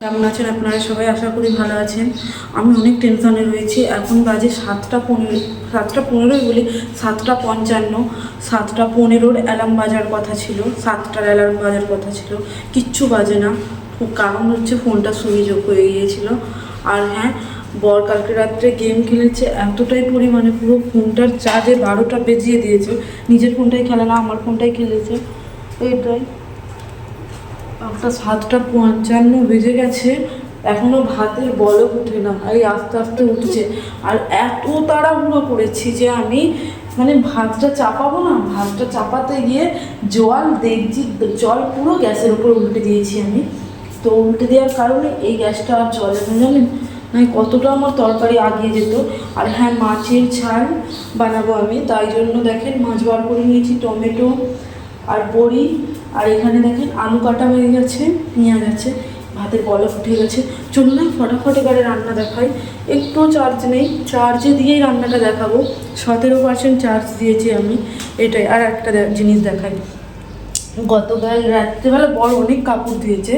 কেমন আছেন আপনারা সবাই? আশা করি ভালো আছেন। আমি অনেক টেনশনে রয়েছি। এখন বাজে সাতটা পনেরো, সাতটা পনেরোই বলি সাতটা পঞ্চান্ন। সাতটা পনেরোর অ্যালার্ম বাজার কথা ছিল। সাতটার অ্যালার্ম বাজার কথা ছিল। কিচ্ছু বাজে না। কারণ হচ্ছে ফোনটা সুইচ অফ হয়ে গিয়েছিল। আর হ্যাঁ বর কালকে রাত্রে গেম খেলেছে। এতটাই পরিমাণে পুরো ফোনটার চার্জে বারোটা বেজিয়ে দিয়েছে। নিজের ফোনটাই খেলে না, আমার ফোনটাই খেলেছে। এইটাই। একটা সাতটা পঞ্চান্ন বেজে গেছে। এখনও ভাতের বলক উঠে না এই আস্তে আস্তে উঠছে। আর এত তাড়াহুড়ো করেছি যে আমি মানে ভাতটা চাপাবো না, ভাতটা চাপাতে গিয়ে জল দেখছি, জল পুরো গ্যাসের উপর উল্টে দিয়েছি আমি। তো উল্টে দেওয়ার কারণে এই গ্যাসটা আর জলে না, জানেন? মানে কতটা আমার তরকারি আগিয়ে যেত। আর হ্যাঁ মাছের ঝাল বানাবো আমি, তাই জন্য দেখেন মাছ বার করে নিয়েছি, টমেটো আর বড়ি। আর এখানে দেখেন আলু কাটা হয়ে গেছে, পেঁয়াজ আছে, ভাতের বলক উঠে গেছে। চলুন না ফটাফট এবারে রান্না দেখাই। একটু চার্জ নেই চার্জে দিয়েই রান্নাটা দেখাবো। সতেরো পার্সেন্ট চার্জ দিয়েছি আমি, এটাই। আর একটা জিনিস দেখাই। গতকাল রাত্রেবেলা বড় অনেক কাপড় ধুয়েছে,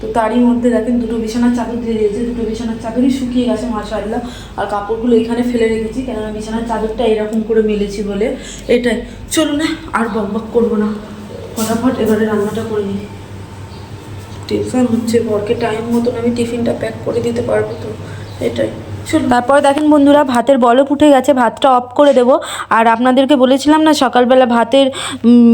তো তারই মধ্যে দেখেন দুটো বিছানার চাদর দিয়ে দিয়েছে। দুটো বিছানার চাদরই শুকিয়ে গেছে, মাশাআল্লাহ। আর কাপড়গুলো এখানে ফেলে রেখেছি, কেননা বিছানার চাদরটা এরকম করে মেলেছি বলে। এটাই। চলুন না আর বকবক করব না। ফটাফট এবারে রান্নাটা করে নিই। টেনশন হচ্ছে, বরকে টাইম মতন আমি টিফিনটা প্যাক করে দিতে পারব তো, এটাই। তারপর দেখেন বন্ধুরা, ভাতের বলক উঠে গেছে, ভাতটা অফ করে দেব। আর আপনাদেরকে বলেছিলাম না, সকালবেলা ভাতের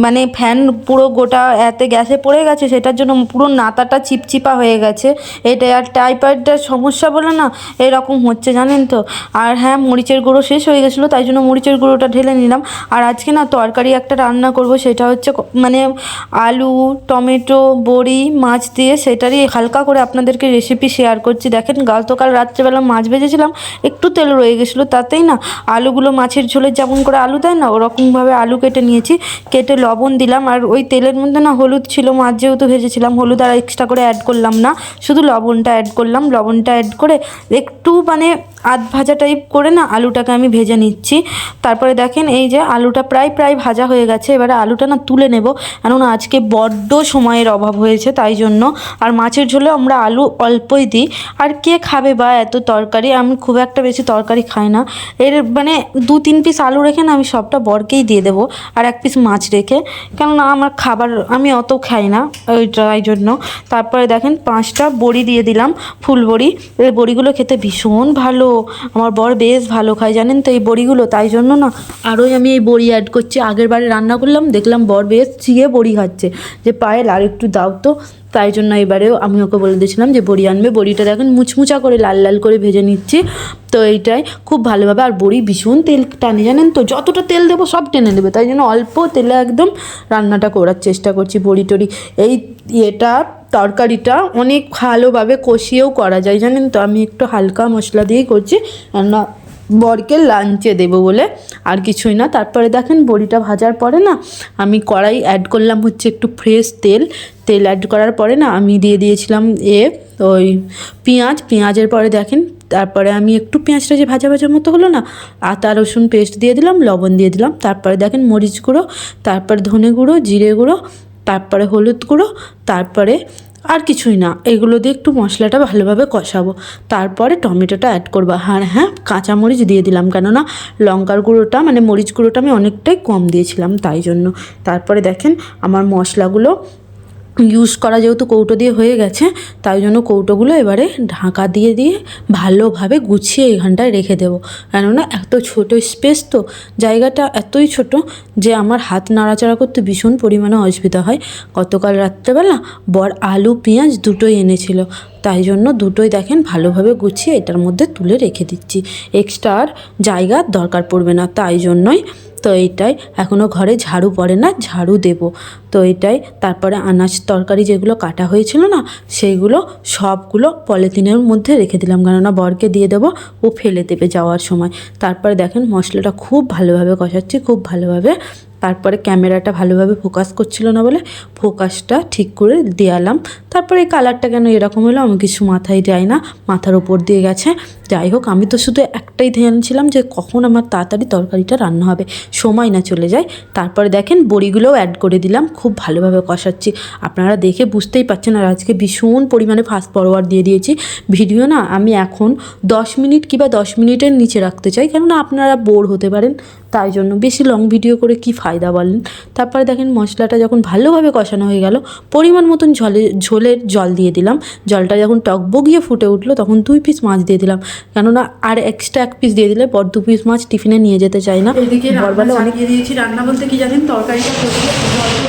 মানে ফ্যান পুরো গোটা এতে গ্যাসে পড়ে গেছে, সেটার জন্য পুরো নাতাটা চিপচিপা হয়ে গেছে। এটা আর টাইফয়েডটার সমস্যা বলে না, এরকম হচ্ছে, জানেন তো? আর হ্যাঁ মরিচের গুঁড়ো শেষ হয়ে গেছিল, তাই জন্য মরিচের গুঁড়োটা ঢেলে নিলাম। আর আজকে না, তরকারি একটা রান্না করব, সেটা হচ্ছে মানে আলু, টমেটো, বড়ি, মাছ দিয়ে, সেটারই হালকা করে আপনাদেরকে রেসিপি শেয়ার করছি। দেখেন, গতকাল রাত্রেবেলা মাছ ভেজেছিলাম একটু তেল রয়ে গেছিল তাতেই না আলুগুলো মাছের ঝোলে যেমন করে আলু দেয় না, ওরকমভাবে আলু কেটে নিয়েছি, কেটে লবণ দিলাম আর ওই তেলের মধ্যে না হলুদ ছিল, মাছ যেহেতু ভেজেছিলাম, হলুদ আর এক্সট্রা করে অ্যাড করলাম না, শুধু লবণটা অ্যাড করলাম, লবণটা অ্যাড করে একটু মানে আধ ভাজা টাইপ করে না আলুটাকে আমি ভেজে নিচ্ছি, তারপরে দেখেন এই যে আলুটা প্রায় প্রায় ভাজা হয়ে গেছে, এবারে আলুটা না তুলে নেব, কেননা আজকে বড্ড সময়ের অভাব হয়েছে তাই জন্য, আর মাছের ঝোলে আমরা আলু অল্পই দিই, আর কে খাবে বা এত তরকারি, আমি খুব একটা বেশি তরকারি খাই না। এর মানে দু তিন পিস আলু রেখে না আমি সবটা বরকেই দিয়ে দেবো আর এক পিস মাছ রেখে। কেননা আমার খাবার আমি অত খাই না ওই তাই জন্য। তারপরে দেখেন পাঁচটা বড়ি দিয়ে দিলাম ফুল বড়ি এই বড়িগুলো খেতে ভীষণ ভালো। আমার বর বেশ ভালো খায়, জানেন তো? এই বড়িগুলো, তাই জন্য না আরোই আমি এই বড়ি অ্যাড করছি। আগের বারে রান্না করলাম, দেখলাম বর বেশ চিয়ে বড়ি খাচ্ছে। যে পায়েল, আর একটু দাও তো। তাই জন্য এবারেও আমি ওকে বলে দিয়েছিলাম যে বড়ি আনবে। বড়িটা দেখেন মুচমুচা করে, লাল লাল করে ভেজে নিচ্ছি। তো এইটাই খুব ভালোভাবে। আর বড়ি ভীষণ তেল টানে, জানেন তো? যতটা তেল দেবো সব টেনে দেবে। তাই জন্য অল্প তেলে একদম রান্নাটা করার চেষ্টা করছি বড়ি টড়ি। এই এটা তরকারিটা অনেক ভালোভাবে কষিয়েও করা যায়, জানেন তো? আমি একটু হালকা মশলা দিয়েই করছি। রান্না বরকে লাঞ্চে দেবো বলে। আর কিছুই না। তারপরে দেখেন বড়িটা ভাজার পরে না, আমি কড়াই অ্যাড করলাম হচ্ছে একটু ফ্রেশ তেল। তেল অ্যাড করার পরে না, আমি দিয়ে দিয়েছিলাম এ ওই পেঁয়াজ। পেঁয়াজের পরে দেখেন, তারপরে আমি একটু পেঁয়াজটা যে ভাজা ভাজার মতো হলো না, আদা, রসুন পেস্ট দিয়ে দিলাম, লবণ দিয়ে দিলাম। তারপরে দেখেন মরিচ গুঁড়ো, তারপরে ধনে গুঁড়ো, জিরে গুঁড়ো, তারপরে হলুদ গুঁড়ো, তারপরে আর কিছুই না। এগুলো দিয়ে একটু মশলাটা ভালোভাবে কষাবো। তারপরে টমেটোটা অ্যাড করব। আর হ্যাঁ কাঁচামরিচ দিয়ে দিলাম। কেননা লঙ্কার গুঁড়োটা মানে মরিচ গুঁড়োটা আমি অনেকটাই কম দিয়েছিলাম তাই জন্য। তারপরে দেখেন, আমার মশলাগুলো ইউজ করা যেহেতু কৌটো দিয়ে হয়ে গেছে, তাই জন্য কৌটোগুলো এবারে ঢাকা দিয়ে দিয়ে ভালোভাবে গুছিয়ে এখানটায় রেখে দেবো। কেননা এত ছোট স্পেস তো, জায়গাটা এতই ছোট যে আমার হাত নাড়াচাড়া করতে ভীষণ পরিমাণে অসুবিধা হয়। গতকাল রাত্রেবেলা বর আলু, পেঁয়াজ দুটোই এনেছিল, তাই জন্য দুটোই দেখেন ভালোভাবে গুছিয়ে এটার মধ্যে তুলে রেখে দিচ্ছি। এক্সট্রা আর জায়গার দরকার পড়বে না, তাই জন্যই তো এইটাই এখনও ঘরে ঝাড়ু পড়ে না, ঝাড়ু দেব। তো এটাই তারপরে আনাজ তরকারি যেগুলো কাটা হয়েছিল না, সেইগুলো সবগুলো পলিথিনের মধ্যে রেখে দিলাম। কেননা বরকে দিয়ে দেবো, ও ফেলে দেবে যাওয়ার সময়। তারপরে দেখেন মশলাটা খুব ভালোভাবে কষাচ্ছি, খুব ভালোভাবে। তারপরে ক্যামেরাটা ভালোভাবে ফোকাস করছিল না বলে ফোকাসটা ঠিক করে দেয়ালাম তারপরে এই কালারটা কেন এরকম হলো, আমি কিছু মাথায় যায় না, মাথার ওপর দিয়ে গেছে। যাই হোক, আমি তো শুধু একটাই ধ্যান ছিলাম যে কখন আমার তাড়াতাড়ি তরকারিটা রান্না হবে। সময় না চলে যায়। তারপরে দেখেন বড়িগুলোও অ্যাড করে দিলাম। খুব ভালোভাবে কষাচ্ছি। আপনারা দেখে বুঝতেই পারছেন আর আজকে ভীষণ পরিমাণে ফাস্ট ফরওয়ার্ড দিয়ে দিয়েছি। ভিডিও না আমি এখন দশ মিনিট কিংবা দশ মিনিটের নিচে রাখতে চাই, কেননা আপনারা বোর হতে পারেন। তাই জন্য বেশি লং ভিডিও করে কি ফায়দা বলেন? তারপরে দেখেন মশলাটা যখন ভালোভাবে কষানো হয়ে গেল, পরিমাণ মতন ঝলে, ঝোলের জল দিয়ে দিলাম। জলটা যখন টকবগিয়ে ফুটে উঠল, তখন দুই পিস মাছ দিয়ে দিলাম। কেননা আর এক্সট্রা এক পিস দিয়ে দিলে পর দু পিস মাছ টিফিনে নিয়ে যেতে চাই না। এদিকে বরবেলা অনেক চালিয়ে দিয়েছি। রান্না বলতে কি জানেন? তরকারিটা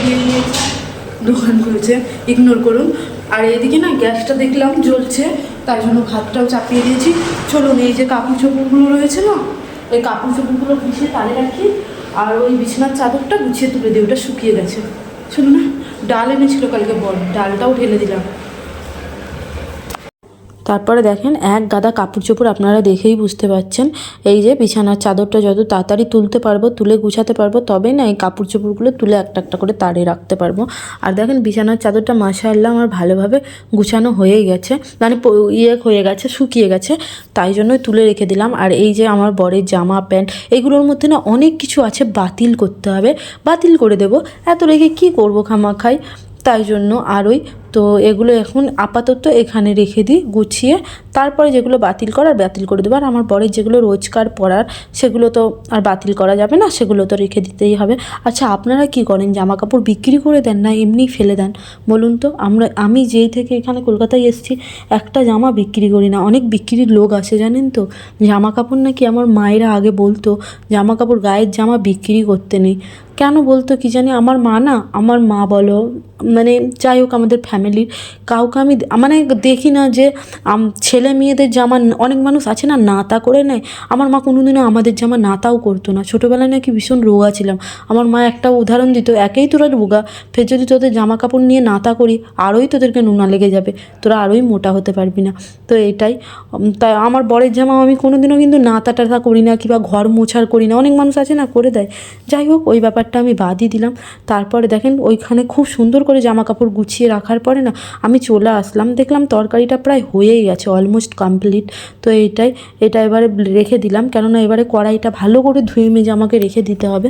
দিয়ে দিয়েছি। দোকান করেছে ইগনোর করুন। আর এদিকে না গ্যাসটা দেখলাম জ্বলছে। তাই জন্য ভাতটাও চাপিয়ে দিয়েছি। চলুন এই যে কাপড় চোপড়গুলো রয়েছে না ওই কাপড় চোপড়গুলো গুছিয়ে তালে রাখি। আর ওই বিছানার চাদরটা গুছিয়ে তুলে দিই ওটা শুকিয়ে গেছে। শুনুন না ডাল এনেছিল কালকে বল ডালটাও ঢেলে দিলাম। তারপরে দেখেন এক গাদা কাপড় চোপড় আপনারা দেখেই বুঝতে পারছেন। এই যে বিছানার চাদরটা যত তাড়াতাড়ি তুলতে পারব, তুলে গুছাতে পারব, তবেই না এই কাপড় চোপড়গুলো তুলে একটা একটা করে তাড়ে রাখতে পারব। আর দেখেন বিছানার চাদরটা মাশাআল্লাহ আমার ভালোভাবে গুছানো হয়েই গেছে। মানে ইয়ে হয়ে গেছে, শুকিয়ে গেছে, তাই জন্যই তুলে রেখে দিলাম। আর এই যে আমার বরের জামা, প্যান্ট, এগুলোর মধ্যে না অনেক কিছু আছে বাতিল করতে হবে। বাতিল করে দেবো। এত রেখে কী করব খামাখাই? তাই জন্য আরই তো এগুলো এখন আপাতত এখানে রেখে দিই, গুছিয়ে। তারপরে যেগুলো বাতিল করার, বাতিল করে দেবো। আর আমার বরের যেগুলো রোজকার পরার, সেগুলো তো আর বাতিল করা যাবে না, সেগুলো তো রেখে দিতেই হবে। আচ্ছা আপনারা কি করেন? জামা কাপড় বিক্রি করে দেন না এমনি ফেলে দেন? বলুন তো, আমরা, আমি যেই থেকে এখানে কলকাতায় এসেছি, একটা জামা বিক্রি করি না। অনেক বিক্রির লোক আসে, জানেন তো? জামা কাপড় নাকি আমার মায়েরা আগে বলতো জামা কাপড় গায়ের জামা বিক্রি করতে নেই। কেন বলতো কি জানি? আমার মা না, আমার মা বলো মানে যাই হোক, আমাদের ফ্যামিলির কাউকে আমি মানে দেখি না যে ছেলে মেয়েদের জামা অনেক মানুষ আছে না নাতা করে নেয়। আমার মা কোনোদিনও আমাদের জামা নাতাও করতো না। ছোটোবেলায় নাকি ভীষণ রোগা ছিলাম। আমার মা একটা উদাহরণ দিত, একেই তোরা রোগা, ফের যদি তোদের জামা কাপড় নিয়ে নাতা করি, আরোই তোদেরকে নোনা লেগে যাবে। তোরা আরোই মোটা হতে পারবি না। তো এটাই। তাই আমার বরের জামা আমি কোনোদিনও কিন্তু নাতা টাতা করি না কিংবা ঘর মোছার করি না। অনেক মানুষ আছে না করে দেয়। যাই হোক, ওই ব্যাপারটা আমি বাদই দিলাম। তারপরে দেখেন, ওইখানে খুব সুন্দর করে জামা কাপড় গুছিয়ে রাখার পরে না। আমি চলে আসলাম, দেখলাম তরকারিটা প্রায় হয়েই গেছে অলমোস্ট কমপ্লিট তো এইটাই এটা এবারে রেখে দিলাম, কেননা এবারে কড়াইটা ভালো করে ধুয়ে মেজে আমাকে রেখে দিতে হবে।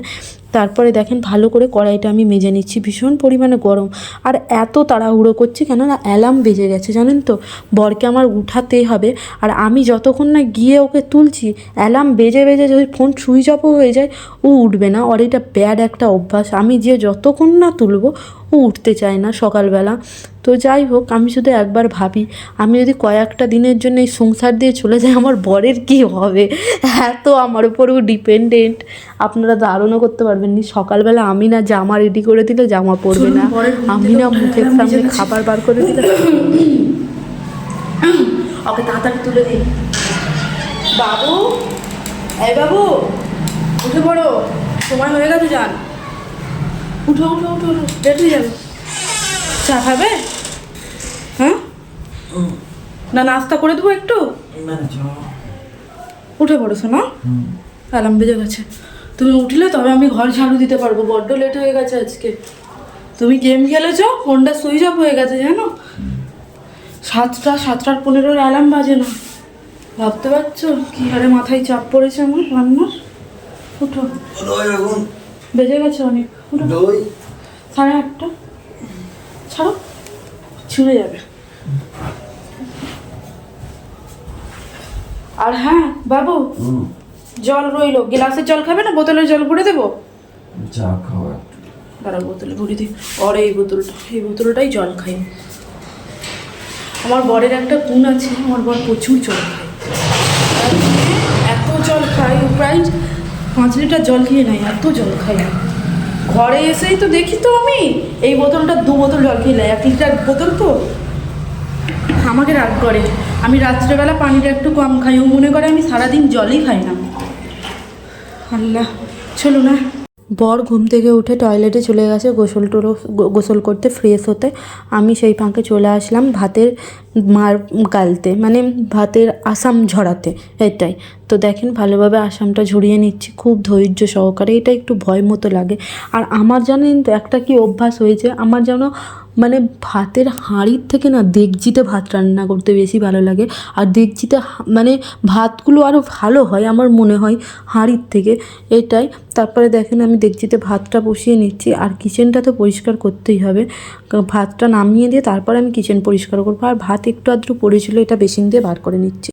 তারপরে দেখেন ভালো করে কড়াইটা আমি মেজে নিচ্ছি, ভীষণ পরিমাণে গরম। আর এত তাড়াহুড়ো করছি কেননা অ্যালার্ম বেজে গেছে, জানেন তো? বরকে আমার উঠাতে হবে, আর আমি যতক্ষণ না গিয়ে ওকে তুলছি, অ্যালার্ম বেজে বেজে যদি ফোন সুইচ অফও হয়ে যায়, ও উঠবে না। ওর এটা ব্যাড একটা অভ্যাস, আমি যে যতক্ষণ না তুলবো, ও উঠতে চায় না সকালবেলা। তো যাই হোক আমি শুধু একবার ভাবি আমি যদি কয়েকটা দিনের জন্য এই সংসার দিয়ে চলে যাই আমার বরের কি হবে? এত আমার উপরেও ডিপেন্ডেন্ট আপনারা ধারণা করতে পারবেন নি সকালবেলা আমি না জামা রেডি করে দিলে জামা পরবে না। আমি না মুখের সামনে খাবার বার করে দিলে ওকে তাড়াতাড়ি তুলে দিই। বাবু? এই বাবু উঠে পড়ো। সময় হয়ে গেছে যান। উঠো উঠো উঠো উঠো লেট হয়ে যাবে। চা খাবে? হ্যাঁ? না নাস্তা করে দেবো একটু? উঠে পড়ো শোনো অ্যালার্ম বেজে গেছে। তুমি উঠলে তবে আমি ঘর ঝাড়ু দিতে পারব। বড্ড লেট হয়ে গেছে আজকে। তুমি গেম খেলেছো ফোনটা সুইচ অফ হয়ে গেছে জানো? সাতটা সাতটার পনেরোর অ্যালার্ম বাজে না। ভাবতে পারছ? কি হারে মাথায় চাপ পড়েছে আমার রান্নার? উঠো। বেজে গেছে অনেক। সাড়ে আটটা। ছাড়ো। ছিঁড়ে যাবে। আর হ্যাঁ বাবু জল রইল। গ্লাসের জল খাবে না? বোতলের জল ভরে দেবো? চা খাওয়া দাঁড়া বোতলে ভরে দিই। আর এই বোতলটা এই বোতলটাই জল খাই। আমার বরের একটা গুণ আছে আমার বর প্রচুর জল খায়। এত জল খাই প্রায় পাঁচ লিটার জল খেয়ে নেয় এত জল খাই ঘরে এসেই তো দেখি তো আমি। এই বোতলটা দু বোতল জল খেয়ে নেয়, এক লিটার বোতল তো। আমাকে রাগ করে। আমি রাত্রেবেলা পানিটা একটু কম খাই। ও মনে করে আমি সারাদিন জলই খাই না। আল্লাহ, চলো না। বর ঘুম থেকে উঠে টয়লেটে চলে গেছে, গোসল টোলো গোসল করতে ফ্রেশ হতে। আমি সেই ফাঁকে চলে আসলাম ভাতের মার গালতে মানে ভাতের আসাম ঝরাতে, এটাই। তো দেখেন ভালোভাবে আসামটা ঝরিয়ে নিচ্ছি, খুব ধৈর্য সহকারে। এটা একটু ভয় মতো লাগে। আর আমার জানেন তো একটা কি অভ্যাস হয়েছে, আমার যেন মানে ভাতের হাঁড়ির থেকে না দেগজিতে ভাত রান্না করতে বেশি ভালো লাগে। আর হা- মানে ভাতগুলো আরও ভালো হয় আমার মনে হয় হাঁড়ির থেকে, এটাই। তারপরে দেখেন আমি দেগজিতে ভাতটা বসিয়ে নিচ্ছি, আর কিচেনটা তো পরিষ্কার করতেই হবে। ভাতটা নামিয়ে দিয়ে তারপর আমি কিচেন পরিষ্কার করব। আর ভাত একটু আধটু পড়েছিল, এটা বেসিন দিয়ে বার করে নিচ্ছি।